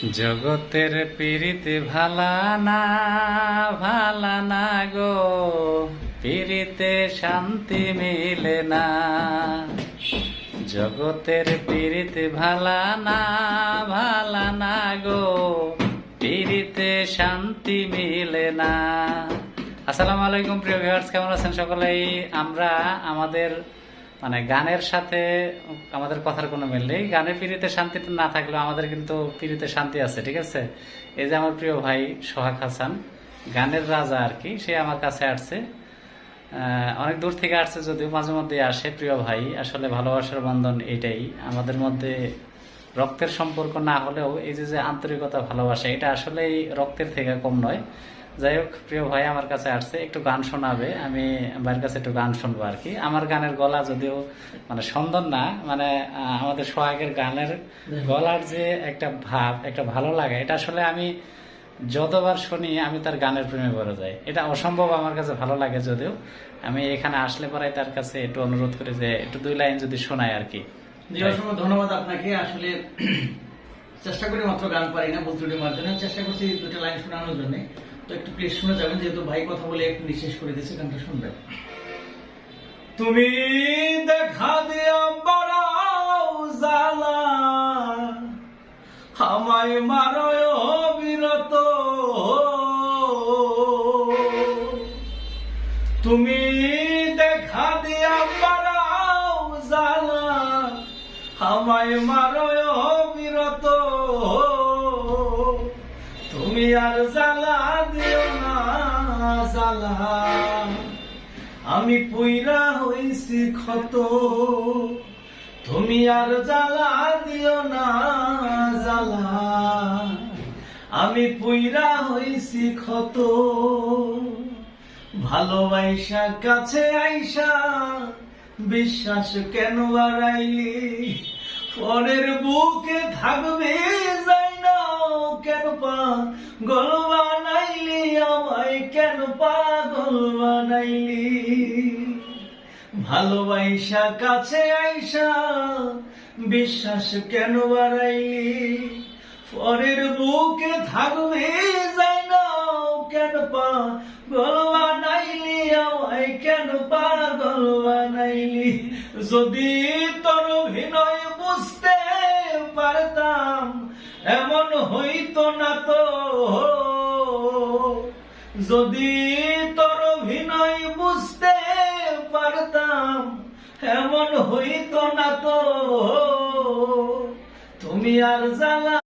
জগতের পীড়িতে ভালা না ভালা না গো। পীড়িতে শান্তি মিলে না। জগতের পীড়িতে ভালা না ভালা না গো। পীড়িতে শান্তি মিলে না। আসসালামু আলাইকুম প্রিয় ভিউয়ার্স কেমন আছেন সকলেই? আমরা আমাদের মানে গানের সাথে আমাদের কথার কোনো মিল নেই। গানে পিড়িতে শান্তি না থাকলেও আমাদের কিন্তু পিড়িতে শান্তি আছে, ঠিক আছে? এই যে আমার প্রিয় ভাই সোহাগ হাসান, গানের রাজা আর কি, সে আমার কাছে আসছে। অনেক দূর থেকে আসছে যদিও মাঝে মধ্যে আসে। প্রিয় ভাই, আসলে ভালোবাসার বন্ধন এটাই। আমাদের মধ্যে রক্তের সম্পর্ক না হলেও এই যে যে আন্তরিকতা, ভালোবাসা, এটা আসলেই রক্তের থেকে কম নয়। যাই হোক, প্রিয় ভাই আমার কাছে আসছে, একটু গান শোনাবে, আমি ভাইয়ের কাছে একটু গান শুনব আর কি। আমার গানের গলা যদিও মানে সুন্দর না মানে আমাদের সোহাগের গানের গলার যে একটা ভাব, একটা ভালো লাগা, এটা আসলে আমি যতবার শুনি, আমি তার গানের প্রেমে পড়ে যাই। এটা অসম্ভব আমার কাছে ভালো লাগে যদিও। আমি এখানে আসলে পরে তার কাছে একটু অনুরোধ করি যে, একটু দুই লাইন যদি শোনায় আর কি। ধন্যবাদ আপনাকে। আসলে চেষ্টা করি মাত্র গান পারি না বলতে মাধ্যমে। চেষ্টা করছি দুটো লাইন শোনানোর জন্য। তো একটু প্লিজ শুনে যাবেন, যেহেতু ভাই কথা বলে একটু নিঃশেষ করে দিয়েছে, গানটা শুনবেন। তুমি দেখা দিয়া বিরত তুমি দেখা দিয়া জালা আমায় মারয় বিরত তুমি আর জ্বালা দিও না, জ্বালা। আমি পুইরা হইছি ক্ষত। তুমি আর জ্বালা দিও না, জ্বালা। আমি পুইরা হইছি ক্ষত। ভালোবাসা কাছে আইসা, বিশ্বাস কেন বাড়াইলি পরের বুকে থাকবে যাই না কেন পা গল বানাইলি আমায় কেন পাগল বানাইলি? ভালোবাসা কাছে আইসা, বিশ্বাস কেন বাড়াইলি? পরের বুকে থাকবে যাই না, কেন পা? গল বানাইলি আমায় কেন পাগল বানাইলি? যদি তোর অভিনয় বুঝতে হইতো না তো যদি তোর অভিনয় বুঝতে পারতাম, এমন হইত না তো। তুমি আর জ্বালা